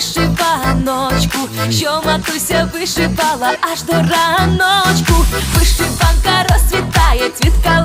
вишиваночку, що матуся вишивала аж до раночку, вишиванка розцвітає, цвітка.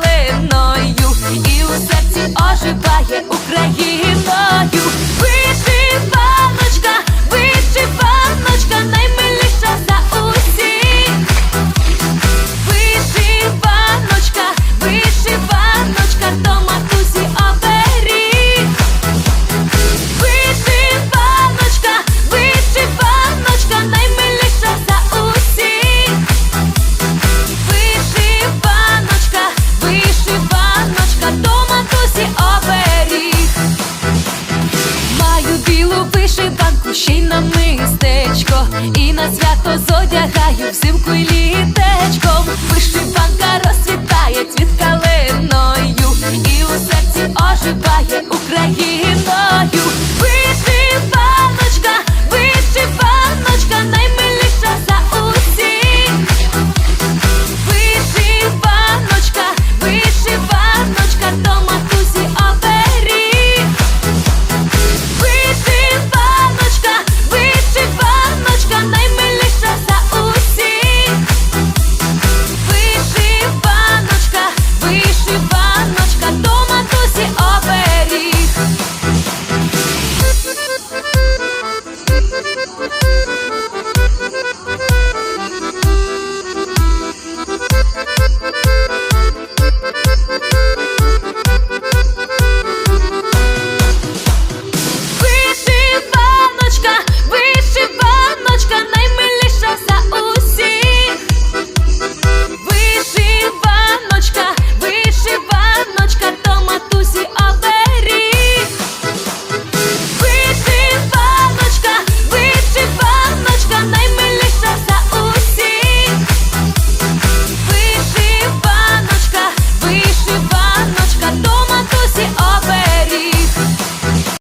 нам мистечко, і на свято зодягаю взимку й літечком. Вишиванка розцвітає цвіт калиною, і у серці оживає україною. Вишиванка